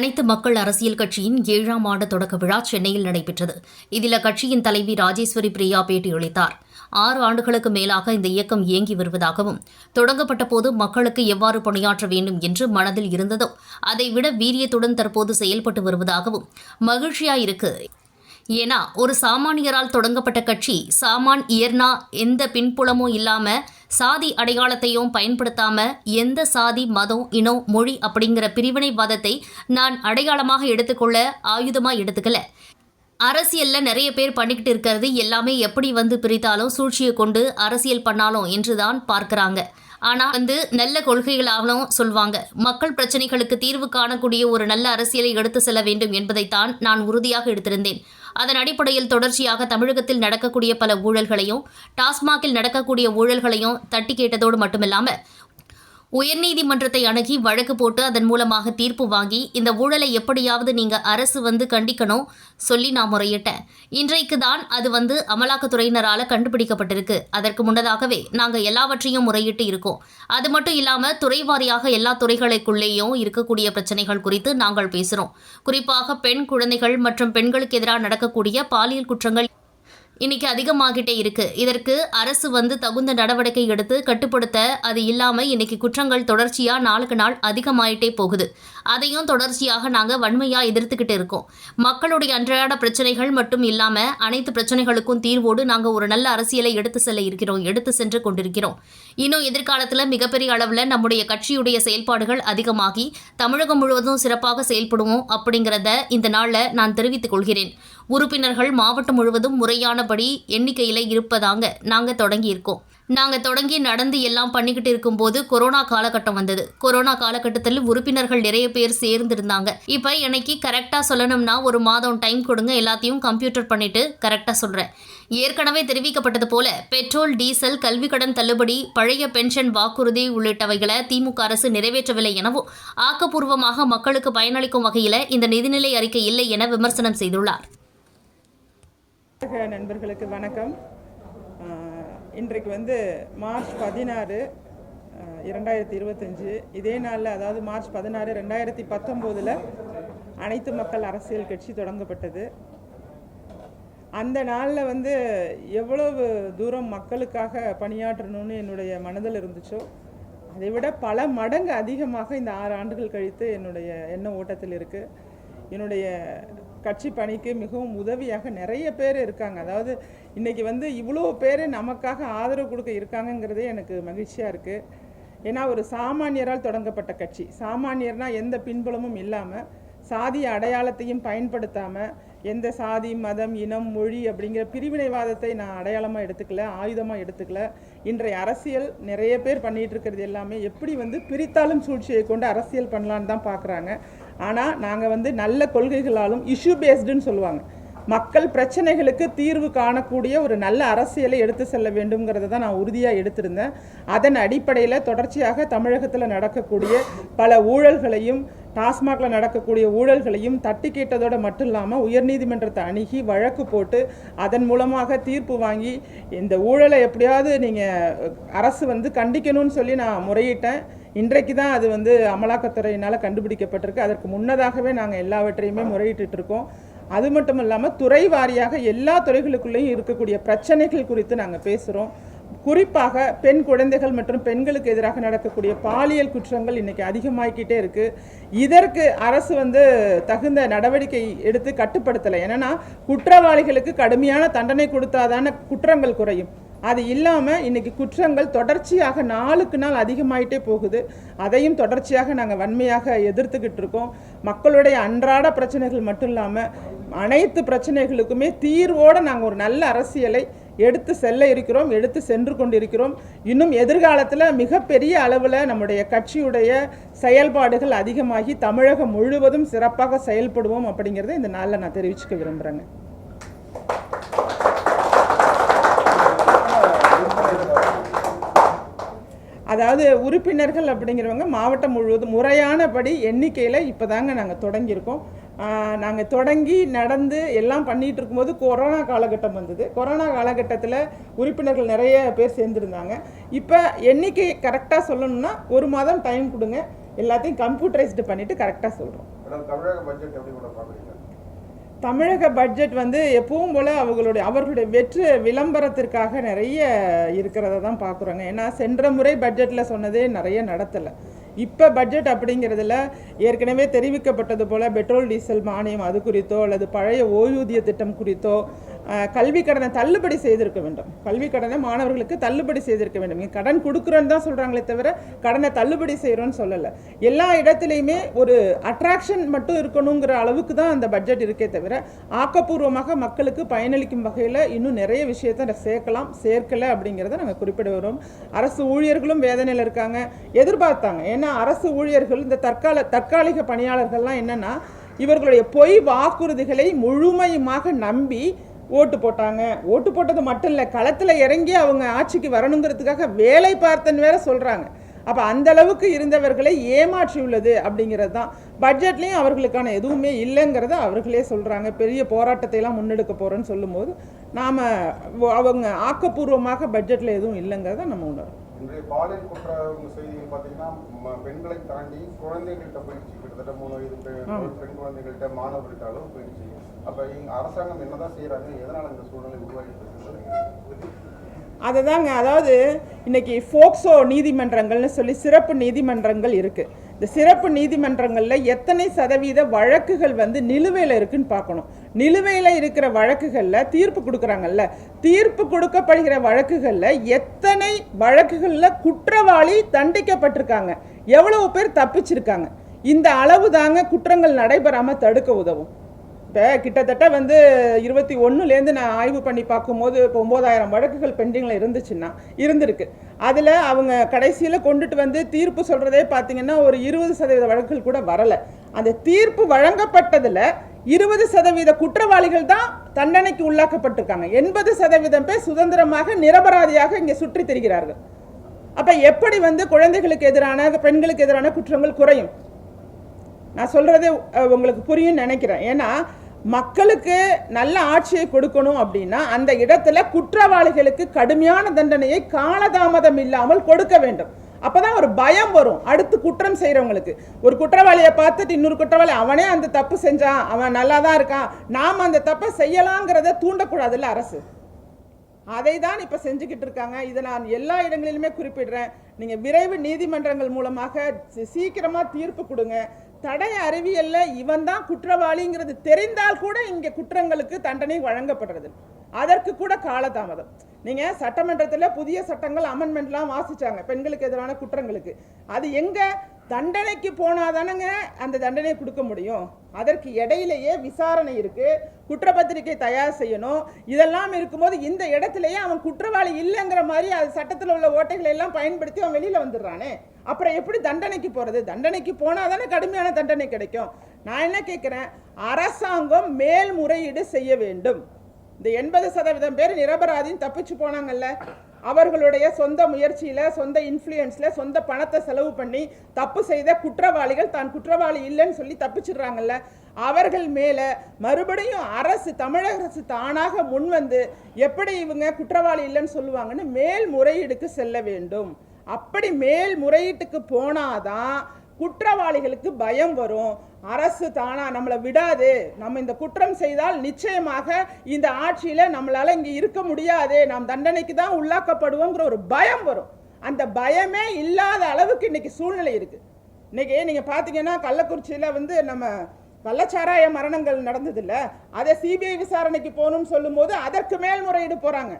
அனைத்து மக்கள் அரசியல் கட்சியின் ஏழாம் ஆண்டு தொடக்க விழா சென்னையில் நடைபெற்றது. இதில் அக்கட்சியின் தலைவி ராஜேஸ்வரி பிரியா பேட்டியளித்தார். ஆறு ஆண்டுகளுக்கு மேலாக இந்த இயக்கம் இயங்கி வருவதாகவும் தொடங்கப்பட்ட போது மக்களுக்கு எவ்வாறு பணியாற்ற வேண்டும் என்று மனதில் இருந்ததோ அதைவிட வீரியத்துடன் தற்போது செயல்பட்டு வருவதாகவும் மகிழ்ச்சியாயிருக்கு. ஏன்னா ஒரு சாமானியரால் தொடங்கப்பட்ட கட்சி சாமான் இயர்னா எந்த பின்புலமும் இல்லாம சாதி அடையாளத்தையும் பயன்படுத்தாம எந்த சாதி மதம் இனம் மொழி அப்படிங்கிற பிரிவினைவாதத்தை நான் அடையாளமாக எடுத்துக்கொள்ள ஆயுதமா எடுத்துக்கல. அரசியல்ல நிறைய பேர் பண்ணிக்கிட்டு இருக்கிறது எல்லாமே எப்படி வந்து பிரித்தாலும் சூழ்ச்சியை கொண்டு அரசியல் பண்ணாலும் என்றுதான் பார்க்குறாங்க. ஆனா வந்து நல்ல கொள்கைகளாகவும் சொல்வாங்க. மக்கள் பிரச்சனைகளுக்கு தீர்வு காணக்கூடிய ஒரு நல்ல அரசியலை எடுத்து செல்ல வேண்டும் என்பதைத்தான் நான் உறுதியாக எடுத்திருந்தேன். அதன் அடிப்படையில் தொடர்ச்சியாக தமிழகத்தில் நடக்கக்கூடிய பல ஊழல்களையும் டாஸ்மாகில் நடக்கக்கூடிய ஊழல்களையும் தட்டி கேட்டதோடு மட்டுமில்லாமல் உயர்நீதிமன்றத்தை அணுகி வழக்கு போட்டு அதன் மூலமாக தீர்ப்பு வாங்கி இந்த ஊழலை எப்படியாவது நீங்க அரசு வந்து கண்டிக்கணும் சொல்லி நான் முறையிட்டேன். இன்றைக்கு தான் அது வந்து அமலாக்கத்துறையினரால கண்டுபிடிக்கப்பட்டிருக்கு. அதற்கு முன்னதாகவே நாங்க எல்லாவற்றையும் முறையிட்டு இருக்கோம். அது மட்டும் இல்லாம துறை வாரியாக எல்லா துறைகளுக்குள்ளேயும் இருக்கக்கூடிய பிரச்சனைகள் குறித்து நாங்கள் பேசுறோம். குறிப்பாக பெண் குழந்தைகள் மற்றும் பெண்களுக்கு எதிராக நடக்கக்கூடிய பாலியல் குற்றங்கள் இன்னைக்கு அதிகமாகிட்டே இருக்கு. இதற்கு அரசு வந்து தகுந்த நடவடிக்கை எடுத்து கட்டுப்படுத்த அது இல்லாம இன்னைக்கு குற்றங்கள் தொடர்ச்சியா நாளுக்கு நாள் அதிகமாயிட்டே போகுது. அதையும் தொடர்ச்சியாக நாங்க வன்மையா எதிர்த்துக்கிட்டு இருக்கோம். மக்களுடைய அன்றாட பிரச்சனைகள் மட்டும் இல்லாம அனைத்து பிரச்சனைகளுக்கும் தீர்வோடு நாங்க ஒரு நல்ல அரசியலை எடுத்து செல்ல இருக்கிறோம். எடுத்து சென்று கொண்டிருக்கிறோம். இன்னும் எதிர்காலத்துல மிகப்பெரிய அளவுல நம்முடைய கட்சியுடைய செயல்பாடுகள் அதிகமாகி தமிழகம் முழுவதும் சிறப்பாக செயல்படுவோம் அப்படிங்கிறத இந்த நாள்ல நான் தெரிவித்துக் கொள்கிறேன். உறுப்பினர்கள் மாவட்டம் முழுவதும் முறையானபடி எண்ணிக்கையில் இருப்பதாங்க நாங்கள் தொடங்கியிருக்கோம். நாங்கள் தொடங்கி நடந்து எல்லாம் பண்ணிக்கிட்டு இருக்கும்போது கொரோனா காலகட்டம் வந்தது. கொரோனா காலகட்டத்தில் உறுப்பினர்கள் நிறைய பேர் சேர்ந்திருந்தாங்க. இப்போ எனக்கு கரெக்டாக சொல்லணும்னா ஒரு மாதம் டைம் கொடுங்க எல்லாத்தையும் கம்ப்யூட்டர் பண்ணிட்டு கரெக்டாக சொல்கிறேன் ஏற்கனவே தெரிவிக்கப்பட்டது போல பெட்ரோல் டீசல் கல்வி கடன் தள்ளுபடி பழைய பென்ஷன் வாக்குறுதி உள்ளிட்டவைகளை திமுக அரசு நிறைவேற்றவில்லை எனவும் ஆக்கப்பூர்வமாக மக்களுக்கு பயனளிக்கும் வகையில் இந்த நிதிநிலை அறிக்கை இல்லை என விமர்சனம் செய்துள்ளார். நண்பர்களுக்கு வணக்கம். இன்றைக்கு வந்து மார்ச் பதினாறு இரண்டாயிரத்தி இருபத்தஞ்சு. இதே நாளில் அதாவது மார்ச் பதினாறு ரெண்டாயிரத்தி பத்தொம்போதில் அனைத்து மக்கள் அரசியல் கட்சி தொடங்கப்பட்டது. அந்த நாளில் வந்து எவ்வளவு தூரம் மக்களுக்காக பணியாற்றணும்னு என்னுடைய மனதில் இருந்துச்சோ அதை விட பல மடங்கு அதிகமாக இந்த ஆறு ஆண்டுகள் கழித்து என்னுடைய எண்ண ஓட்டத்தில் இருக்குது என்னுடைய கட்சி பணிக்கு மிகவும் உதவியாக நிறைய பேர் இருக்காங்க. அதாவது இன்றைக்கி வந்து இவ்வளோ பேர் நமக்காக ஆதரவு கொடுக்க இருக்காங்கங்கிறதே எனக்கு மகிழ்ச்சியாக இருக்குது ஏன்னா ஒரு சாமானியரால் தொடங்கப்பட்ட கட்சி. சாமானியர்னால் எந்த பின்புலமும் இல்லாமல் சாதிய அடையாளத்தையும் பயன்படுத்தாமல் எந்த சாதி மதம் இனம் மொழி அப்படிங்கிற பிரிவினைவாதத்தை நான் அடையாளமாக எடுத்துக்கல ஆயுதமாக எடுத்துக்கல. இன்றைய அரசியல் நிறைய பேர் பண்ணிகிட்டு இருக்கிறது எல்லாமே எப்படி வந்து பிரித்தாலும் சூழ்ச்சியை கொண்டு அரசியல் பண்ணலான்னு தான் பார்க்குறாங்க ஆனால் நாங்கள் வந்து நல்ல கொள்கைகளாலும் இஷ்யூ பேஸ்டுன்னு சொல்லுவாங்க. மக்கள் பிரச்சனைகளுக்கு தீர்வு காணக்கூடிய ஒரு நல்ல அரசியலை எடுத்து செல்ல வேண்டும்ங்கிறத தான் நான் உறுதியாக எடுத்திருந்தேன். அதன் அடிப்படையில் தொடர்ச்சியாக தமிழகத்தில் நடக்கக்கூடிய பல ஊழல்களையும் டாஸ்மாகில் நடக்கக்கூடிய ஊழல்களையும் தட்டி கேட்டதோடு மட்டும் இல்லாமல் உயர்நீதிமன்றத்தை அணுகி வழக்கு போட்டு அதன் மூலமாக தீர்ப்பு வாங்கி இந்த ஊழலை எப்படியாவது நீங்கள் அரசு வந்து கண்டிக்கணும்னு சொல்லி நான் முறையிட்டேன். இன்றைக்கு தான் அது வந்து அமலாக்கத்துறையினால் கண்டுபிடிக்கப்பட்டிருக்கு. அதற்கு முன்னதாகவே நாங்கள் எல்லாவற்றையுமே முறையிட்டு இருக்கோம். அது மட்டும் இல்லாமல் துறை வாரியாக எல்லா துறைகளுக்குள்ளேயும் இருக்கக்கூடிய பிரச்சனைகள் குறித்து நாங்கள் பேசுகிறோம் குறிப்பாக பெண் குழந்தைகள் மற்றும் பெண்களுக்கு எதிராக நடக்கக்கூடிய பாலியல் குற்றங்கள் இன்றைக்கி அதிகமாகிக்கிட்டே இருக்குது இதற்கு அரசு வந்து தகுந்த நடவடிக்கை எடுத்து கட்டுப்படுத்தலை. ஏன்னா குற்றவாளிகளுக்கு கடுமையான தண்டனை கொடுத்தாதான குற்றங்கள் குறையும். அது இல்லாமல் இன்னைக்கு குற்றங்கள் தொடர்ச்சியாக நாளுக்கு நாள் அதிகமாயிட்டே போகுது. அதையும் தொடர்ச்சியாக நாங்கள் வன்மையாக எதிர்த்துக்கிட்டு இருக்கோம். மக்களுடைய அன்றாட பிரச்சனைகள் மட்டும் இல்லாமல் அனைத்து பிரச்சனைகளுக்குமே தீர்வோடு நாங்கள் ஒரு நல்ல அரசியலை எடுத்து செல்ல இருக்கிறோம் எடுத்து சென்று கொண்டிருக்கிறோம். இன்னும் எதிர்காலத்தில் மிகப்பெரிய அளவில் நம்முடைய கட்சியுடைய செயல்பாடுகள் அதிகமாகி தமிழகம் முழுவதும் சிறப்பாக செயல்படுவோம் அப்படிங்கிறத இந்த நாளில் நான் தெரிவிச்சுக்க விரும்புகிறேங்க அதாவது உறுப்பினர்கள் அப்படிங்கிறவங்க மாவட்டம் முழுவதும் முறையானபடி எண்ணிக்கையில் இப்போ தாங்க நாங்கள் தொடங்கியிருக்கோம் நாங்கள் தொடங்கி நடந்து எல்லாம் பண்ணிகிட்டு இருக்கும்போது கொரோனா காலகட்டம் வந்தது. கொரோனா காலகட்டத்தில் உறுப்பினர்கள் நிறைய பேர் சேர்ந்துருந்தாங்க. இப்போ எண்ணிக்கை கரெக்டாக சொல்லணும்னா ஒரு மாதம் டைம் கொடுங்க. எல்லாத்தையும் கம்ப்யூட்டரைஸ்டு பண்ணிவிட்டு கரெக்டாக சொல்கிறோம் தமிழக பட்ஜெட் எப்படி கூட பார்க்குறீங்க? தமிழக பட்ஜெட் வந்து எப்பவும் போல் அவங்களுடைய அவர்களுடைய வெற்று விளம்பரத்திற்காக நிறைய இருக்கிறத தான் பார்க்குறோங்க. ஏன்னா சென்ற முறை பட்ஜெட்டில் சொன்னதே நிறைய நடத்தலை. இப்போ பட்ஜெட் அப்படிங்கிறதுல ஏற்கனவே தெரிவிக்கப்பட்டது போல் பெட்ரோல் டீசல் மானியம் அது குறித்தோ அல்லது பழைய ஓய்வூதிய திட்டம் குறித்தோ கல்வி கடனை தள்ளுபடி செய்திருக்க வேண்டும். கல்வி கடனை மாணவர்களுக்கு தள்ளுபடி செய்திருக்க வேண்டும். இங்கே கடன் கொடுக்குறோன்னு தான் சொல்கிறாங்களே தவிர கடனை தள்ளுபடி செய்கிறோன்னு சொல்லலை. எல்லா இடத்துலையுமே ஒரு அட்ராக்ஷன் மட்டும் இருக்கணுங்கிற அளவுக்கு தான் அந்த பட்ஜெட் இருக்கே தவிர ஆக்கப்பூர்வமாக மக்களுக்கு பயனளிக்கும் வகையில் இன்னும் நிறைய விஷயத்தை சேர்க்கலாம் சேர்க்கலை அப்படிங்கிறத நாங்கள் குறிப்பிட வரோம். அரசு ஊழியர்களும் வேதனையில் இருக்காங்க. எதிர்பார்த்தாங்க. ஏன்னா அரசு ஊழியர்கள் இந்த தற்கால தற்காலிக பணியாளர்கள்லாம் என்னென்னா இவர்களுடைய பொய் வாக்குறுதிகளை முழுமையுமாக நம்பி ஓட்டு போட்டாங்க. ஓட்டு போட்டது மட்டும் இல்லை களத்தில் இறங்கி அவங்க ஆட்சிக்கு வரணுங்கிறதுக்காக வேலை பார்த்தன்னு வேற சொல்கிறாங்க அப்போ அந்த அளவுக்கு இருந்தவர்களை ஏமாற்றியுள்ளது அப்படிங்கிறது தான். பட்ஜெட்லேயும் அவர்களுக்கான எதுவுமே இல்லைங்கிறத அவர்களே சொல்கிறாங்க பெரிய போராட்டத்தை எல்லாம் முன்னெடுக்க போகிறோன்னு சொல்லும்போது நாம் அவங்க ஆக்கப்பூர்வமாக பட்ஜெட்டில் எதுவும் இல்லைங்கிறத நம்ம உணரும் இன்றைய பாலியல் குற்ற செய்திகள் பார்த்தீங்கன்னா பெண்களை தாண்டி குழந்தைகள்கிட்ட போயிடுச்சு. கிட்டத்தட்ட மூணு வயது பெண் குழந்தைகள்கிட்ட மாணவர்கள்ட்ட அளவு போயிடுச்சு. அப்போ அரசாங்கம் என்னதான் செய்யறாங்க எதனால இந்த சூழ்நிலை உருவாகிட்டு அதை தாங்க அதாவது இன்னைக்கு ஃபோக்சோ நீதிமன்றங்கள்னு சொல்லி சிறப்பு நீதிமன்றங்கள் இருக்கு. இந்த சிறப்பு நீதிமன்றங்களில் எத்தனை சதவீத வழக்குகள் வந்து நிலுவையில் இருக்குன்னு பார்க்கணும். நிலுவையில் இருக்கிற வழக்குகளில் தீர்ப்பு கொடுக்குறாங்கல்ல. தீர்ப்பு கொடுக்கப்படுகிற வழக்குகளில் எத்தனை வழக்குகளில் குற்றவாளி தண்டிக்கப்பட்டிருக்காங்க. எவ்வளவு பேர் தப்பிச்சிருக்காங்க. இந்த அளவு தாங்க குற்றங்கள் நடைபெறாமல் தடுக்க உதவும். இப்போ கிட்டத்தட்ட வந்து இருபத்தி ஒன்றுலேருந்து நான் ஆய்வு பண்ணி பார்க்கும்போது இப்போ ஒம்பதாயிரம் வழக்குகள் பெண்டிங்கில் இருந்துச்சுன்னா இருந்திருக்கு. அதில் அவங்க கடைசியில் கொண்டுட்டு வந்து தீர்ப்பு சொல்கிறதே பார்த்தீங்கன்னா ஒரு இருபது சதவீத வழக்குகள் கூட வரலை. அந்த தீர்ப்பு வழங்கப்பட்டதில் இருபது சதவீத குற்றவாளிகள் தான் தண்டனைக்கு உள்ளாக்கப்பட்டிருக்காங்க. எண்பது சதவீதம் பேர் சுதந்திரமாக நிரபராதியாக இங்கே சுற்றி திரிகிறார்கள். அப்போ எப்படி வந்து குழந்தைகளுக்கு எதிரான பெண்களுக்கு எதிரான குற்றங்கள் குறையும்? நான் சொல்றது உங்களுக்கு புரியும் நினைக்கிறேன். ஏன்னா மக்களுக்கு நல்ல ஆட்சியை கொடுக்கணும் அப்படின்னா அந்த இடத்துல குற்றவாளிகளுக்கு கடுமையான தண்டனையை காலதாமதம் இல்லாமல் கொடுக்க வேண்டும். அப்போதான் ஒரு பயம் வரும். அடுத்து குற்றம் செய்கிறவங்களுக்கு ஒரு குற்றவாளியை பார்த்துட்டு இன்னொரு குற்றவாளி அவனே அந்த தப்பு செஞ்சான் அவன் நல்லா தான் இருக்கான். நாம் அந்த தப்பை செய்யலாங்கிறத தூண்டக்கூடாதுல்ல அரசு. அதை தான் இப்போ செஞ்சுக்கிட்டு இருக்காங்க. இதை நான் எல்லா இடங்களிலுமே குறிப்பிடுறேன். நீங்கள் விரைவு நீதிமன்றங்கள் மூலமாக சீக்கிரமாக தீர்ப்பு கொடுங்க. தடை அறிவியலில் இவன் தான் குற்றவாளிங்கிறது தெரிந்தால் கூட இங்கே குற்றங்களுக்கு தண்டனை வழங்கப்படுறது. அதற்கு கூட காலதாமதம். நீங்க சட்டமன்றத்தில் புதிய சட்டங்கள் அமெண்ட்மெண்ட்லாம் வாசிச்சாங்க பெண்களுக்கு எதிரான குற்றங்களுக்கு. அது எங்க தண்டனைக்கு போனாதானங்க அந்த தண்டனை கொடுக்க முடியும்? அதற்கு இடையிலேயே விசாரணை இருக்கு குற்றப்பத்திரிகை தயார் செய்யணும். இதெல்லாம் இருக்கும்போது இந்த இடத்துலயே அவன் குற்றவாளி இல்லைங்கிற மாதிரி அது சட்டத்தில் உள்ள ஓட்டைகளை எல்லாம் பயன்படுத்தி அவன் வெளியில வந்துடுறானே. அப்புறம் எப்படி தண்டனைக்கு போறது? தண்டனைக்கு போனாதானே கடுமையான தண்டனை கிடைக்கும். நான் என்ன கேட்குறேன் அரசாங்கம் மேல்முறையீடு செய்ய வேண்டும். இந்த எண்பது சதவீதம் பேர் நிரபராதின்னு தப்பிச்சு போனாங்கல்ல. அவர்களுடைய சொந்த முயற்சியில சொந்த இன்ஃப்ளூயன்ஸ்ல சொந்த பணத்தை செலவு பண்ணி தப்பு செய்த குற்றவாளிகள் தான் குற்றவாளி இல்லைன்னு சொல்லி தப்பிச்சிடுறாங்கல்ல. அவர்கள் மேல மறுபடியும் அரசு தமிழக அரசு தானாக முன்வந்து எப்படி இவங்க குற்றவாளி இல்லைன்னு சொல்லுவாங்கன்னு மேல்முறையீடுக்கு செல்ல வேண்டும். அப்படி மேல்முறையீட்டுக்கு போனாதான் குற்றவாளிகளுக்கு பயம் வரும். அரசு தானா நம்மளை விடாது. நம்ம இந்த குற்றம் செய்தால் நிச்சயமாக இந்த ஆட்சியில் நம்மளால் இங்கே இருக்க முடியாது. நாம் தண்டனைக்கு தான் உள்ளாக்கப்படுவோங்கிற ஒரு பயம் வரும். அந்த பயமே இல்லாத அளவுக்கு இன்னைக்கு சூழ்நிலை இருக்குது இன்னைக்கு நீங்கள் பார்த்தீங்கன்னா கள்ளக்குறிச்சியில் வந்து நம்ம கள்ளச்சாராய மரணங்கள் நடந்ததில்ல. அதை சிபிஐ விசாரணைக்கு போகணும்னு சொல்லும்போது அதற்கு மேல்முறையீடு போகிறாங்க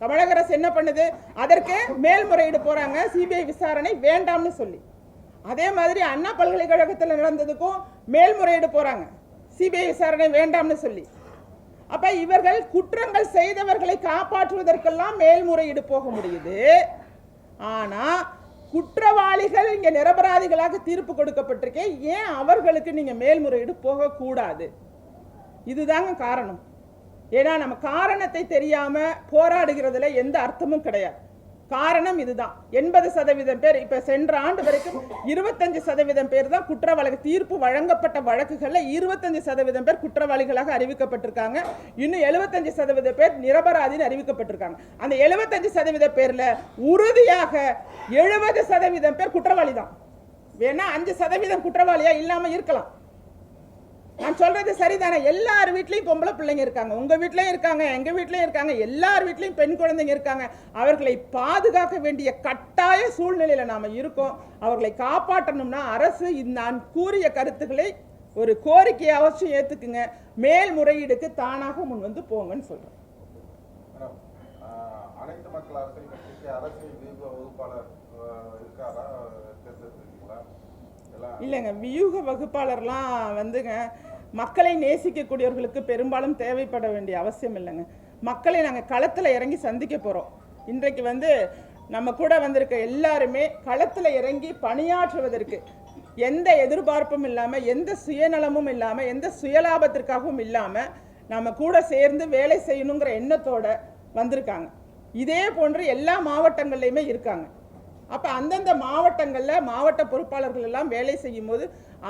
தமிழக அரசு என்ன பண்ணுது? அதற்கு மேல்முறையீடு போகிறாங்க சிபிஐ விசாரணை வேண்டாம்னு சொல்லி. அதே மாதிரி அண்ணா பல்கலைக்கழகத்தில் நடந்ததுக்கும் மேல்முறையீடு போகிறாங்க சிபிஐ விசாரணை வேண்டாம்னு சொல்லி. அப்போ இவர்கள் குற்றங்கள் செய்தவர்களை காப்பாற்றுவதற்கெல்லாம் மேல்முறையீடு போக முடியுது. ஆனால் குற்றவாளிகள் இங்கே நிரபராதிகளாக தீர்ப்பு கொடுக்கப்பட்டிருக்கே ஏன் அவர்களுக்கு நீங்கள் மேல்முறையீடு போகக்கூடாது? இதுதாங்க காரணம். ஏன்னா நம்ம காரணத்தை தெரியாமல் போராடுகிறதுல எந்த அர்த்தமும் கிடையாது. காரணம் இதுதான். எண்பது சதவீதம் பேர் இப்போ சென்ற ஆண்டு வரைக்கும் இருபத்தஞ்சு சதவீதம் பேர் தான் குற்றவாளி தீர்ப்பு வழங்கப்பட்ட வழக்குகளில் இருபத்தஞ்சு சதவீதம் பேர் குற்றவாளிகளாக அறிவிக்கப்பட்டிருக்காங்க. இன்னும் எழுபத்தஞ்சு சதவீத பேர் நிரபராதின்னு அறிவிக்கப்பட்டிருக்காங்க. அந்த எழுபத்தஞ்சு சதவீத பேரில் உறுதியாக எழுபது சதவீதம் பேர் குற்றவாளி தான். வேணா அஞ்சு சதவீதம் குற்றவாளியாக இல்லாமல் இருக்கலாம். நான் சொல்றது சரிதானே? எல்லார் வீட்லேயும் பொம்பளை பிள்ளைங்க இருக்காங்க. உங்க வீட்லேயும் இருக்காங்க எங்க வீட்லேயும் இருக்காங்க எல்லார் வீட்லேயும் பெண் குழந்தைங்க இருக்காங்க. அவர்களை பாதுகாக்க வேண்டிய கட்டாய சூழ்நிலையில நாம இருக்கோம். அவர்களை காப்பாற்றணும்னா அரசு நான் கூறிய கருத்துக்களை ஒரு கோரிக்கையை அவசியம் ஏத்துக்குங்க. மேல்முறையீடுக்கு தானாக முன் வந்து போங்கன்னு சொல்றேன். அனைத்து மக்கள் அரசியல் கட்சிக்கு அரசியல் வகுப்பாளர் இருக்காரா? தேர்ந்தெடுத்திருக்கீங்களா? இல்லைங்க வியூக வகுப்பாளர்லாம் வந்துங்க மக்களை நேசிக்கக்கூடியவர்களுக்கு பெரும்பாலும் தேவைப்பட வேண்டிய அவசியம் இல்லைங்க. மக்களை நாங்கள் களத்தில் இறங்கி சந்திக்க போகிறோம் இன்றைக்கு வந்து நம்ம கூட வந்திருக்க எல்லாருமே களத்தில் இறங்கி பணியாற்றுவதற்கு எந்த எதிர்பார்ப்பும் இல்லாமல் எந்த சுயநலமும் இல்லாமல் எந்த சுயலாபத்திற்காகவும் இல்லாமல் நம்ம கூட சேர்ந்து வேலை செய்யணுங்கிற எண்ணத்தோட வந்திருக்காங்க. இதே போன்று எல்லா மாவட்டங்கள்லையுமே இருக்காங்க. அப்ப அந்தந்த மாவட்டங்கள்ல மாவட்ட பொறுப்பாளர்கள் எல்லாம் வேலை செய்யும் போது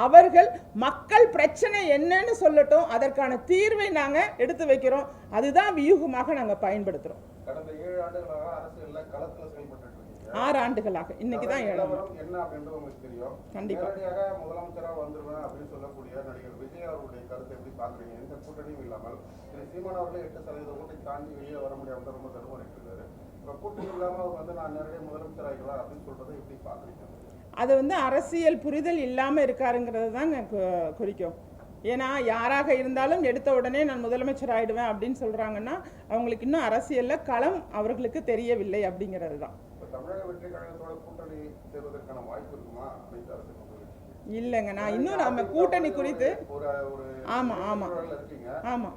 அவர்கள் மக்கள் பிரச்சனை என்னன்னு சொல்லட்டும் அதற்கான தீர்வை நாங்க எடுத்து வைக்கிறோம். அதுதான் வியூகமாக நாங்க பயன்படுத்துறோம். கடந்த ஏழு ஆண்டுகளாக அரசியல்ல களத்துல செயல்பட்டு இருக்கீங்க. ஆறு ஆண்டுகளாக. இன்னைக்கு தான் ஏழாம் என்ன அப்படின்றது உங்களுக்கு தெரியும். கண்டிப்பா. நேரடியாக முதலமைச்சரா வந்துருவேன் அப்படின்னு சொல்லக்கூடிய நடிகர் விஜய் அவருடைய கருத்தை எப்படி பாக்குறீங்க எந்த கூட்டணியும் இல்லாமல் சீமான் அவர்களே எட்டு சதவீத ஓட்டை தாண்டி வெளியே வர முடியாம ரொம்ப தடுமாறிட்டு இருக்காரு. அது வந்து அரசியல் புரிதல் இல்லாம இருக்காருங்கிறது தான் குறிக்கும். ஏன்னா யாராக இருந்தாலும் எடுத்த உடனே நான் முதலமைச்சர் ஆயிடுவேன் அப்படின்னு சொல்றாங்கன்னா அவங்களுக்கு இன்னும் அரசியல்ல களம் அவர்களுக்கு தெரியவில்லை அப்படிங்கிறது தான்? இல்லைங்க நான் இன்னும் நம்ம கூட்டணி குறித்து ஒரு ஒரு ஆமா,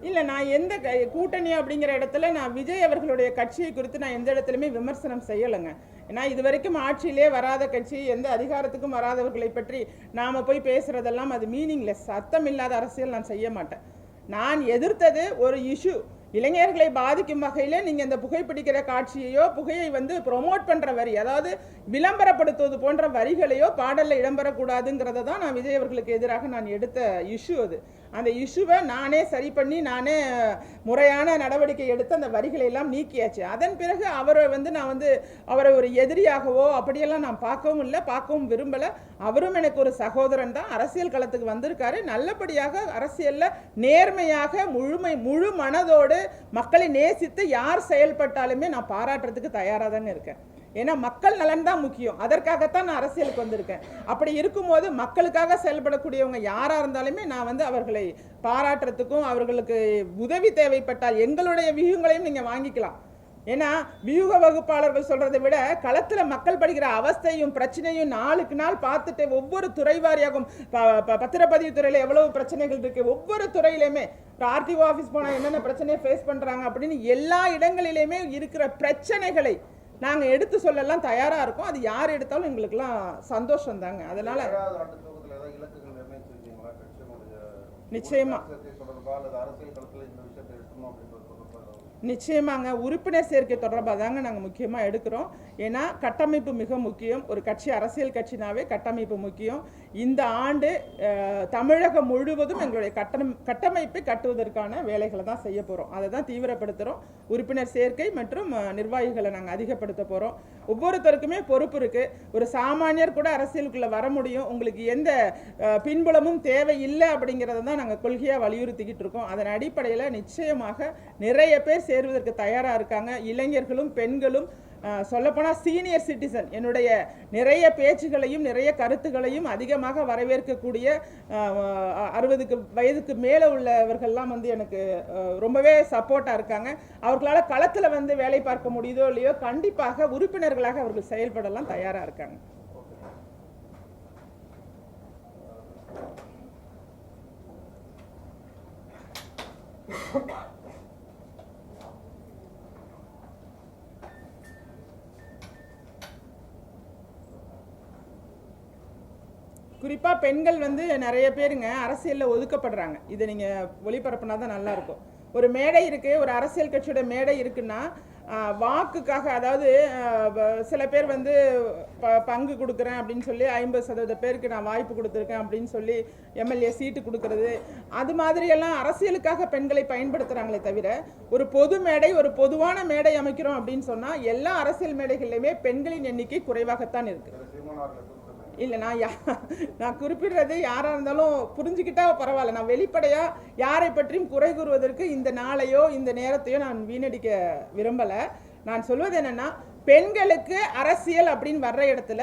இல்லை நான் எந்த க- கூட்டணி அப்படிங்கிற இடத்துல நான் விஜய் அவர்களுடைய கட்சியை குறித்து நான் எந்த இடத்துலையுமே விமர்சனம் செய்யலைங்க. ஏன்னா இது வரைக்கும் ஆட்சியிலே வராத கட்சி எந்த அதிகாரத்துக்கும் வராதவர்களை பற்றி நாம் போய் பேசுகிறதெல்லாம் அது மீனிங்லெஸ் அர்த்தம் இல்லாத அரசியல் நான் செய்ய மாட்டேன். நான் எதிர்த்தது ஒரு இஷ்யூ இளைஞர்களை பாதிக்கும் வகையில் நீங்கள் இந்த புகைப்பிடிக்கிற காட்சியையோ புகையை வந்து ப்ரொமோட் பண்ணுற வரி அதாவது விளம்பரப்படுத்துவது போன்ற வரிகளையோ பாடலில் இடம்பெறக்கூடாதுங்கிறத தான் நான் விஜய் அவர்களுக்கு எதிராக நான் எடுத்த இஷ்யூ அது. அந்த இஷ்யூவை நானே சரி பண்ணி நானே முறையான நடவடிக்கை எடுத்து அந்த வரிகளை எல்லாம் நீக்கியாச்சு. அதன் பிறகு அவரை வந்து நான் வந்து அவரை ஒரு எதிரியாகவோ அப்படியெல்லாம் நான் பார்க்கவும் இல்லை பார்க்கவும் விரும்பலை. அவரும் எனக்கு ஒரு சகோதரன் தான். அரசியல் களத்துக்கு வந்திருக்காரு. நல்லபடியாக அரசியலில் நேர்மையாக முழுமை முழு மனதோடு மக்களை நேசித்து யார் செயல்பட்டாலுமே நான் பாராட்டுறதுக்கு தயாராக தானே இருக்கேன். ஏன்னா மக்கள் நலன் தான் முக்கியம். அதற்காகத்தான் நான் அரசியலுக்கு வந்திருக்கேன். அப்படி இருக்கும்போது மக்களுக்காக செயல்படக்கூடியவங்க யாராக இருந்தாலுமே நான் வந்து அவர்களை பாராட்டுறதுக்கும் அவர்களுக்கு உதவி தேவைப்பட்டால் எங்களுடைய வியூகங்களையும் நீங்கள் வாங்கிக்கலாம். ஏன்னா வியூக வகுப்பாளர்கள் சொல்கிறதை விட களத்தில் மக்கள் படுகிற அவஸ்தையும் பிரச்சனையும் நாளுக்கு நாள் பார்த்துட்டு ஒவ்வொரு துறை வாரியாகும் ப- ப- பத்திரப்பதிவு துறையில் எவ்வளவு பிரச்சனைகள் இருக்கு ஒவ்வொரு துறையிலையுமே இப்போ ஆர்டிஓ ஆஃபீஸ் போனால் என்னென்ன பிரச்சனையை ஃபேஸ் பண்ணுறாங்க அப்படின்னு எல்லா இடங்களிலையுமே இருக்கிற பிரச்சனைகளை நாங்க எடுத்து சொல்லலாம் தயாரா இருக்கோம். அது யார் எடுத்தாலும் எங்களுக்கெல்லாம் சந்தோஷம் தாங்க அதனால ஏழாவது நிச்சயமாங்க உறுப்பினர் சேர்க்கை தொடர்பாக தாங்க நாங்கள் முக்கியமாக எடுக்கிறோம். ஏன்னா கட்டமைப்பு மிக முக்கியம். ஒரு கட்சி அரசியல் கட்சினாவே கட்டமைப்பு முக்கியம். இந்த ஆண்டு தமிழகம் முழுவதும் எங்களுடைய கட்டணம் கட்டமைப்பை கட்டுவதற்கான வேலைகளை தான் செய்ய போகிறோம் அதை தான் தீவிரப்படுத்துகிறோம் உறுப்பினர் சேர்க்கை மற்றும் நிர்வாகிகளை நாங்கள் அதிகப்படுத்த போகிறோம் ஒவ்வொருத்தருக்குமே பொறுப்பு இருக்குது ஒரு சாமானியர் கூட அரசியலுக்குள்ளே வர முடியும். உங்களுக்கு எந்த பின்புலமும் தேவையில்லை அப்படிங்கிறத தான் நாங்கள் கொள்கையாக வலியுறுத்திக்கிட்டு இருக்கோம். அதன் அடிப்படையில் நிச்சயமாக நிறைய பேர் சேருவதற்கு தயாராக இருக்காங்க. இளைஞர்களும் பெண்களும் சொல்லப்போனால் சீனியர் சிட்டிசன் என்னுடைய நிறைய பேச்சுகளையும் நிறைய கருத்துகளையும் அதிகமாக வரவேற்கக்கூடிய அறுபதுக்கு வயதுக்கு மேலே உள்ளவர்கள்லாம் வந்து எனக்கு ரொம்பவே சப்போர்ட்டாக இருக்காங்க. அவர்களால் களத்தில் வந்து வேலை பார்க்க முடியுதோ இல்லையோ கண்டிப்பாக உறுப்பினர்களாக அவர்கள் செயல்படலாம் தயாராக இருக்காங்க. குறிப்பாக பெண்கள் வந்து நிறைய பேருங்க அரசியலில் ஒதுக்கப்படுறாங்க. இதை நீங்கள் ஒளிபரப்புனா தான் நல்லா இருக்கும் ஒரு மேடை இருக்குது ஒரு அரசியல் கட்சியோட மேடை இருக்குன்னா வாக்குக்காக அதாவது சில பேர் வந்து ப பங்கு கொடுக்குறேன் அப்படின்னு சொல்லி ஐம்பது சதவீத பேருக்கு நான் வாய்ப்பு கொடுத்துருக்கேன் அப்படின்னு சொல்லி எம்எல்ஏ சீட்டு கொடுக்கறது. அது மாதிரியெல்லாம் அரசியலுக்காக பெண்களை பயன்படுத்துகிறாங்களே தவிர ஒரு பொது மேடை ஒரு பொதுவான மேடை அமைக்கிறோம் அப்படின்னு சொன்னால் எல்லா அரசியல் மேடைகள்லையுமே பெண்களின் எண்ணிக்கை குறைவாகத்தான் இருக்குது இல்லை நான் யா நான் குறிப்பிடுறது யாராக இருந்தாலும் புரிஞ்சுக்கிட்டா பரவாயில்ல. நான் வெளிப்படையாக யாரை பற்றியும் குறை கூறுவதற்கு இந்த நாளையோ இந்த நேரத்தையோ நான் வீணடிக்க விரும்பலை. நான் சொல்வது என்னென்னா பெண்களுக்கு அரசியல் அப்படின்னு வர்ற இடத்துல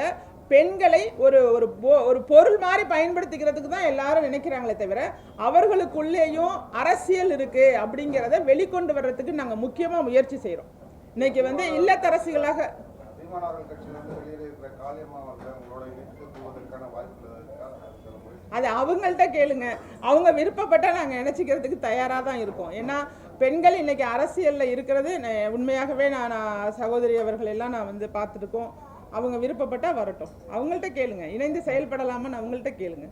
பெண்களை ஒரு ஒரு பொ- ஒரு பொருள் மாதிரி பயன்படுத்திக்கிறதுக்கு தான் எல்லாரும் நினைக்கிறாங்களே தவிர அவர்களுக்குள்ளேயும் அரசியல் இருக்கு அப்படிங்கிறத வெளிக்கொண்டு வர்றதுக்கு நாங்கள் முக்கியமாக முயற்சி செய்கிறோம் இன்னைக்கு வந்து இல்லத்தரசிகளாக அது அவங்கள்ட்ட கேளுங்க. அவங்க விருப்பப்பட்டா நாங்கள் நினச்சிக்கிறதுக்கு தயாராக தான் இருக்கோம். ஏன்னா பெண்கள் இன்னைக்கு அரசியலில் இருக்கிறது உண்மையாகவே நான் நான் சகோதரி அவர்கள் எல்லாம் நான் வந்து பார்த்துருக்கோம். அவங்க விருப்பப்பட்டா வரட்டும். அவங்கள்ட்ட கேளுங்க. இணைந்து செயல்படலாமான்னு அவங்கள்ட்ட கேளுங்க.